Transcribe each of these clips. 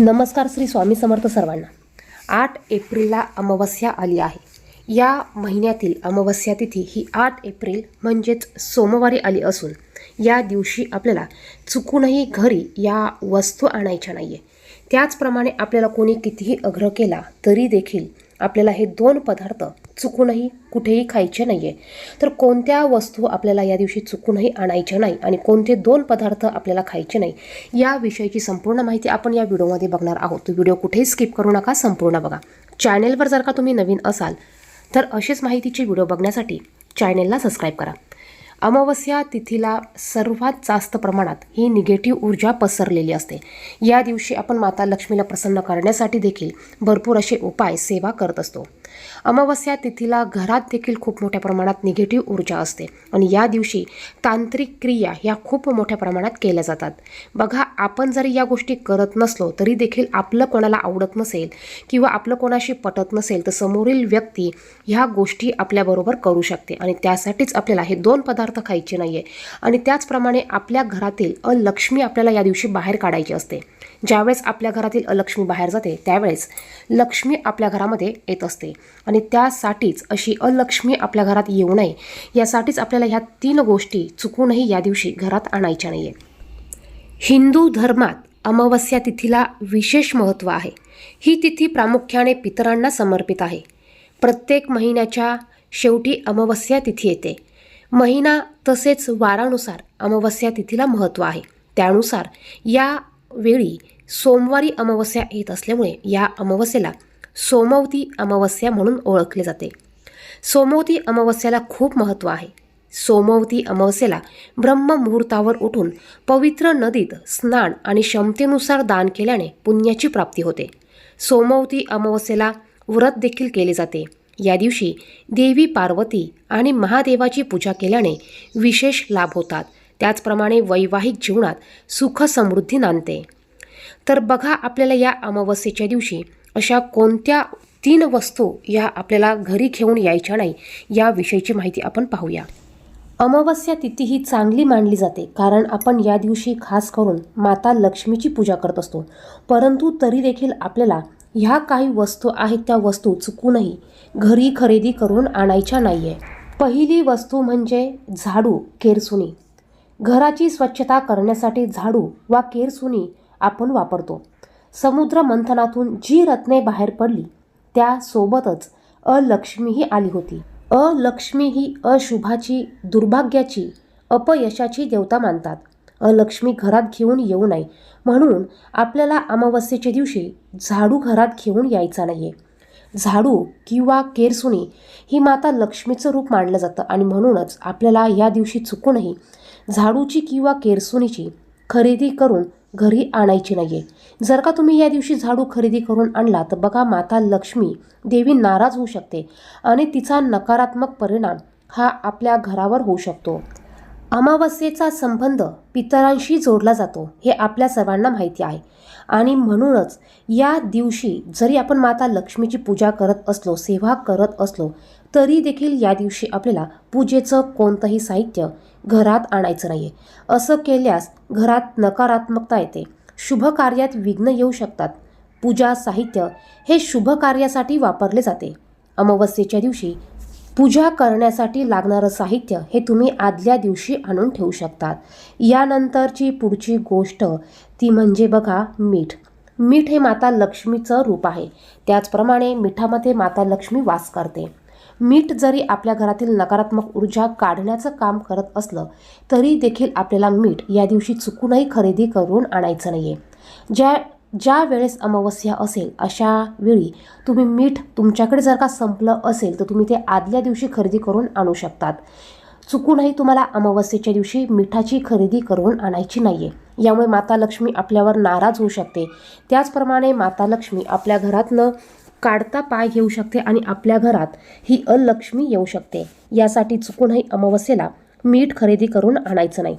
नमस्कार श्री स्वामी समर्थ सर्वांना. आठ एप्रिलला अमावस्या आली आहे. या महिन्यातील अमावस्या तिथी ही आठ एप्रिल म्हणजेच सोमवारी आली असून या दिवशी आपल्याला चुकूनही घरी या वस्तू आणायच्या नाही आहे त्याचप्रमाणे आपल्याला कोणी कितीही आग्रह केला तरी देखील आपल्याला हे दोन पदार्थ चुकूनही कुठेही खायचे नाही आहे तर कोणत्या वस्तू आपल्याला या दिवशी चुकूनही आणायच्या नाही आणि कोणते दोन पदार्थ आपल्याला खायचे नाही याविषयीची संपूर्ण माहिती आपण या व्हिडिओमध्ये बघणार आहोत. तो व्हिडिओ कुठेही स्किप करू नका संपूर्ण बघा. चॅनेलवर जर का तुम्ही नवीन असाल तर अशीच माहितीचे व्हिडिओ बघण्यासाठी चॅनेलला सबस्क्राईब करा. अमावस्या तिथीला सर्वात जास्त प्रमाणात ही निगेटिव्ह ऊर्जा पसरलेली असते. या दिवशी आपण माता लक्ष्मीला प्रसन्न करण्यासाठी देखील भरपूर असे उपाय सेवा करत असतो. अमावस्या तिथीला घरात देखील खूप मोठ्या प्रमाणात निगेटिव्ह ऊर्जा असते आणि या दिवशी तांत्रिक क्रिया ह्या खूप मोठ्या प्रमाणात केल्या जातात. बघा आपण जरी या गोष्टी करत नसलो तरी देखील आपलं कोणाला आवडत नसेल किंवा आपलं कोणाशी पटत नसेल तर समोरील व्यक्ती ह्या गोष्टी आपल्याबरोबर करू शकते आणि त्यासाठीच आपल्याला हे दोन पदार्थ खायचे नाही आहे आणि त्याचप्रमाणे आपल्या घरातील अलक्ष्मी आपल्याला या दिवशी बाहेर काढायची असते. ज्यावेळेस आपल्या घरातील अलक्ष्मी बाहेर जाते त्यावेळेस लक्ष्मी आपल्या घरामध्ये येत असते. आणि त्यासाठीच अशी अलक्ष्मी आपल्या घरात येऊ नये यासाठीच आपल्याला ह्या तीन गोष्टी चुकूनही या दिवशी घरात आणायच्या नाही आहे हिंदू धर्मात अमावस्या तिथीला विशेष महत्त्व आहे. ही तिथी प्रामुख्याने पितरांना समर्पित आहे. प्रत्येक महिन्याच्या शेवटी अमावस्या तिथी येते. महिना तसेच वारानुसार अमावस्या तिथीला महत्त्व आहे. त्यानुसार या वेळी सोमवारी अमावस्या येत असल्यामुळे या अमावस्येला सोमवती अमावस्या म्हणून ओळखले जाते. सोमवती अमावस्याला खूप महत्त्व आहे. सोमवती अमावस्येला ब्रह्ममुहूर्तावर उठून पवित्र नदीत स्नान आणि क्षमतेनुसार दान केल्याने पुण्याची प्राप्ती होते. सोमवती अमावस्येला व्रत देखील केले जाते. या दिवशी देवी पार्वती आणि महादेवाची पूजा केल्याने विशेष लाभ होतात. त्याचप्रमाणे वैवाहिक जीवनात सुख समृद्धी नांदते. तर बघा आपल्याला या अमावस्येच्या दिवशी अशा कोणत्या तीन वस्तू या आपल्याला घरी घेऊन यायच्या नाही याविषयीची माहिती आपण पाहूया. अमावस्या तिथी ही चांगली मानली जाते कारण आपण या दिवशी खास करून माता लक्ष्मीची पूजा करत असतो. परंतु तरी देखील आपल्याला ह्या काही वस्तू आहेत त्या वस्तू चुकूनही घरी खरेदी करून आणायच्या नाही आहे पहिली वस्तू म्हणजे झाडू केरसुनी. घराची स्वच्छता करण्यासाठी झाडू वा केरसुनी आपण वापरतो. समुद्र मंथनातून जी रत्ने बाहेर पडली त्यासोबतच अलक्ष्मीही आली होती. अलक्ष्मी ही अशुभाची दुर्भाग्याची अपयशाची देवता मानतात. अलक्ष्मी घरात घेऊन येऊ नये म्हणून आपल्याला अमावस्येच्या दिवशी झाडू घरात घेऊन यायचा नाही आहे झाडू किंवा केरसुनी ही माता लक्ष्मीचं रूप मानलं जातं आणि म्हणूनच आपल्याला या दिवशी चुकूनही झाडूची किंवा केरसुनीची खरेदी करून घरी आणायची नाही आहे जर का तुम्ही या दिवशी झाडू खरेदी करून आणला तर बघा माता लक्ष्मी देवी नाराज होऊ शकते आणि तिचा नकारात्मक परिणाम हा आपल्या घरावर होऊ शकतो. अमावस्येचा संबंध पितरांशी जोडला जातो हे आपल्या सर्वांना माहिती आहे. आणि म्हणूनच या दिवशी जरी आपण माता लक्ष्मीची पूजा करत असलो सेवा करत असलो तरी देखील या दिवशी आपल्याला पूजेचं कोणतंही साहित्य घरात आणायचं नाही आहे असं केल्यास घरात नकारात्मकता येते. शुभ कार्यात विघ्न येऊ शकतात. पूजा साहित्य हे शुभ कार्यासाठी वापरले जाते. अमावस्येच्या दिवशी पूजा करण्यासाठी लागणारं साहित्य हे तुम्ही आदल्या दिवशी आणून ठेवू शकतात. यानंतरची पुढची गोष्ट ती म्हणजे बघा मीठ. मीठ हे माता लक्ष्मीचं रूप आहे. त्याचप्रमाणे मिठामध्ये माता लक्ष्मी वास करते. मीठ जरी आपल्या घरातील नकारात्मक ऊर्जा काढण्याचं काम करत असलं तरी देखील आपल्याला मीठ या दिवशी चुकूनही खरेदी करून आणायचं नाही आहे ज्या ज्या वेळेस अमावस्या असेल अशा वेळी तुम्ही मीठ तुमच्याकडे जर का संपलं असेल तर तुम्ही ते आदल्या दिवशी खरेदी करून आणू शकतात. चुकूनही तुम्हाला अमावस्येच्या दिवशी मिठाची खरेदी करून आणायची नाही आहे यामुळे माता लक्ष्मी आपल्यावर नाराज होऊ शकते. त्याचप्रमाणे माता लक्ष्मी आपल्या घरातनं काढता पाय घेऊ शकते आणि आपल्या घरात ही अलक्ष्मी येऊ शकते. यासाठी चुकूनही अमावस्येला मीठ खरेदी करून आणायचं नाही.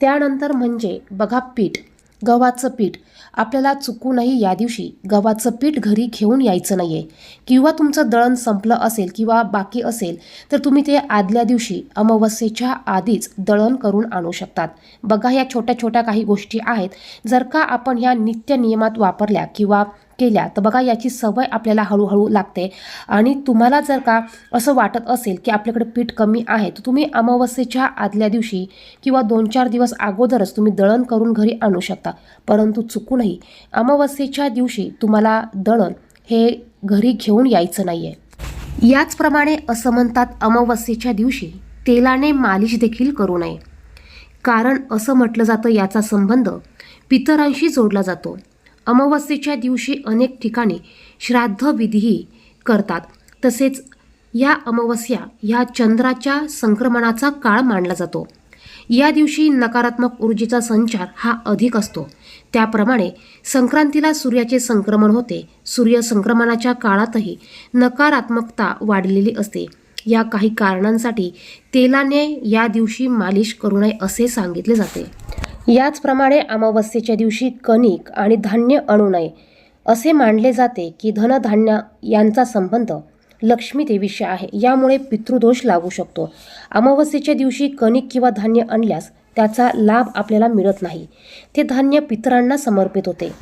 त्यानंतर म्हणजे बघा पीठ. गव्हाचं पीठ. आपल्याला चुकूनही या दिवशी गव्हाचं पीठ घरी घेऊन यायचं नाही आहे किंवा तुमचं दळण संपलं असेल किंवा बाकी असेल तर तुम्ही ते आदल्या दिवशी अमावस्येच्या आधीच दळण करून आणू शकतात. बघा या छोट्या छोट्या काही गोष्टी आहेत. जर का आपण ह्या नित्य नियमात वापरल्या किंवा केल्या तर बघा याची सवय आपल्याला हळूहळू लागते. आणि तुम्हाला जर का असं वाटत असेल की आपल्याकडे पीठ कमी आहे तर तुम्ही अमावस्येच्या आदल्या दिवशी किंवा दोन चार दिवस अगोदरच तुम्ही दळण करून घरी आणू शकता. परंतु चुकूनही अमावस्येच्या दिवशी तुम्हाला दळण हे घरी घेऊन यायचं नाही आहे याचप्रमाणे असं म्हणतात अमावस्येच्या दिवशी तेलाने मालिश देखील करू नये. कारण असं म्हटलं जातं याचा संबंध पितरांशी जोडला जातो. अमावस्येच्या दिवशी अनेक ठिकाणी श्राद्धविधीही करतात. तसेच या अमावस्या ह्या चंद्राच्या संक्रमणाचा काळ मानला जातो. या दिवशी नकारात्मक ऊर्जेचा संचार हा अधिक असतो. त्याप्रमाणे संक्रांतीला सूर्याचे संक्रमण होते. सूर्य संक्रमणाच्या काळातही नकारात्मकता वाढलेली असते. या काही कारणांसाठी तेलाने या दिवशी मालिश करू नये असे सांगितले जाते. याचप्रमाणे अमावस्येच्या दिवशी कणिक आणि धान्य आणू नये असे मानले जाते की धनधान्य यांचा संबंध लक्ष्मी देवीशी आहे. यामुळे पितृदोष लागू शकतो. अमावस्येच्या दिवशी कणिक किंवा धान्य आणल्यास त्याचा लाभ आपल्याला मिळत नाही. ते धान्य पितरांना समर्पित होते.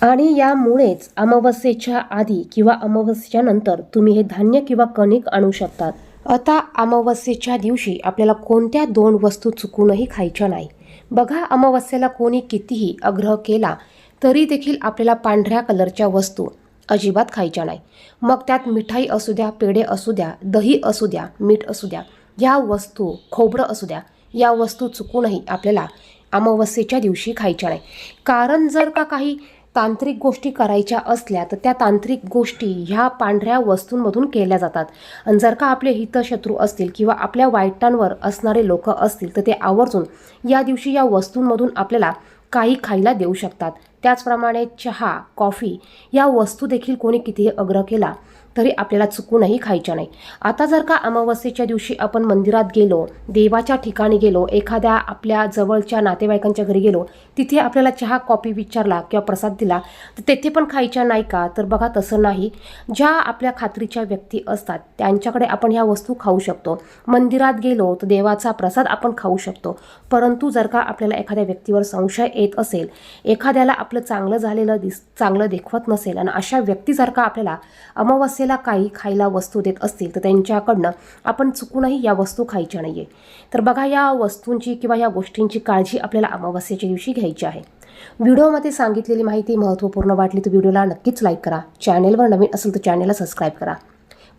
आणि यामुळेच अमावस्येच्या आधी किंवा अमावस्येच्या नंतर तुम्ही हे धान्य किंवा कणिक आणू शकतात. आता अमावस्येच्या दिवशी आपल्याला कोणत्या दोन वस्तू चुकूनही खायच्या नाही. बघा अमावस्येला कोणी कितीही आग्रह केला तरी देखील आपल्याला पांढऱ्या कलरच्या वस्तू अजिबात खायच्या नाही. मग त्यात मिठाई असू द्या पेढे असू द्या दही असू द्या मीठ असू द्या या वस्तू खोबरं असू द्या या वस्तू चुकूनही आपल्याला अमावस्येच्या दिवशी खायच्या नाही. कारण जर का काही तांत्रिक गोष्टी करायच्या असल्या तर त्या तांत्रिक गोष्टी ह्या पांढऱ्या वस्तूंमधून केल्या जातात. आणि जर का आपले हितशत्रू असतील किंवा आपल्या वाईटांवर असणारे लोक असतील तर ते आवर्जून या दिवशी या वस्तूंमधून आपल्याला काही खायला देऊ शकतात. त्याचप्रमाणे चहा कॉफी या वस्तू देखील कोणी कितीही आग्रह केला तरी आपल्याला चुकूनही खायच्या नाही. आता जर का अमावस्येच्या दिवशी आपण मंदिरात गेलो देवाच्या ठिकाणी गेलो एखाद्या आपल्या जवळच्या नातेवाईकांच्या घरी गेलो तिथे आपल्याला चहा कॉफी विचारला किंवा प्रसाद दिला तर तेथे पण खायच्या नाही का? तर बघा तसं नाही. ज्या आपल्या खात्रीच्या व्यक्ती असतात त्यांच्याकडे आपण ह्या वस्तू खाऊ शकतो. मंदिरात गेलो तर देवाचा प्रसाद आपण खाऊ शकतो. परंतु जर का आपल्याला एखाद्या व्यक्तीवर संशय येत असेल एखाद्याला आप आपलं चांगलं झालेलं दिस चांगलं देखवत नसेल आणि अशा व्यक्तीसारखा आपल्याला अमावस्येला काही खायला वस्तू देत असतील तर त्यांच्याकडनं आपण चुकूनही या वस्तू खायच्या नाही आहे तर बघा या वस्तूंची किंवा या गोष्टींची काळजी आपल्याला अमावस्येच्या दिवशी घ्यायची आहे. व्हिडिओमध्ये सांगितलेली माहिती महत्त्वपूर्ण वाटली तर व्हिडिओला नक्कीच लाईक करा. चॅनेलवर नवीन असेल तर चॅनेलला सबस्क्राईब करा.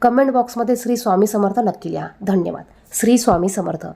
कमेंट बॉक्समध्ये श्री स्वामी समर्थ नक्की लिहा. धन्यवाद. श्री स्वामी समर्थ.